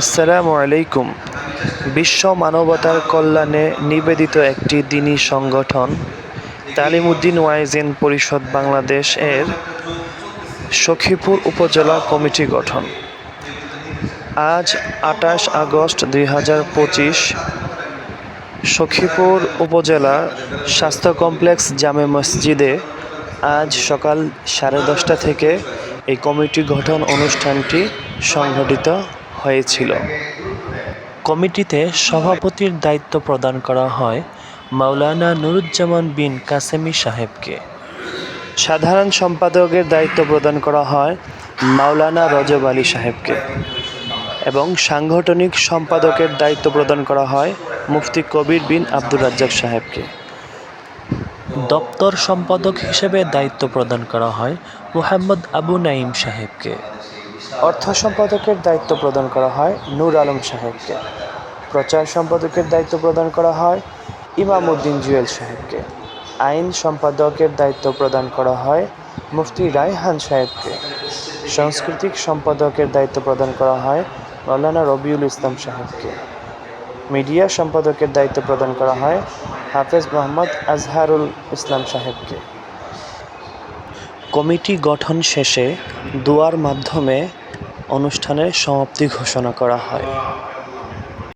আসসালামু আলাইকুম। বিশ্ব মানবতার কল্যাণে নিবেদিত একটি দিনী সংগঠন, তালিমুদ্দিন ওয়াইজেন পরিষদ বাংলাদেশ এর সখীপুর উপজেলা কমিটি গঠন। আজ আঠাশ আগস্ট দুই হাজার পঁচিশ, সখীপুর উপজেলা স্বাস্থ্য কমপ্লেক্স জামে মসজিদে আজ সকাল সাড়ে দশটা থেকে এই কমিটি গঠন অনুষ্ঠানটি সংঘটিত হয়েছিল। কমিটিতে সভাপতির দায়িত্ব প্রদান করা হয় মাওলানা নুরুজ্জামান বিন কাসেমি সাহেবকে। সাধারণ সম্পাদকের দায়িত্ব প্রদান করা হয় মাওলানা রজব আলী সাহেবকে এবং সাংগঠনিক সম্পাদকের দায়িত্ব প্রদান করা হয় মুফতি কবির বিন আব্দুর রাজ্জাক সাহেবকে। দপ্তর সম্পাদক হিসেবে দায়িত্ব প্রদান করা হয় মোহাম্মদ আবু নাইম সাহেবকে। অর্থ সম্পাদকের দায়িত্ব প্রদান করা হয় নূর আলম সাহেবকে। প্রচার সম্পাদকের দায়িত্ব প্রদান করা হয় ইমাম উদ্দিন জুয়েল সাহেবকে। আইন সম্পাদকের দায়িত্ব প্রদান করা হয় মুফতি রায়হান সাহেবকে। সাংস্কৃতিক সম্পাদকের দায়িত্ব প্রদান করা হয় মৌলানা রবিউল ইসলাম সাহেবকে। মিডিয়া সম্পাদকের দায়িত্ব প্রদান করা হয় হাফেজ মোহাম্মদ আজহারুল ইসলাম সাহেবকে। কমিটি গঠন শেষে দুয়ার মাধ্যমে অনুষ্ঠানের সমাপ্তি ঘোষণা করা হয়।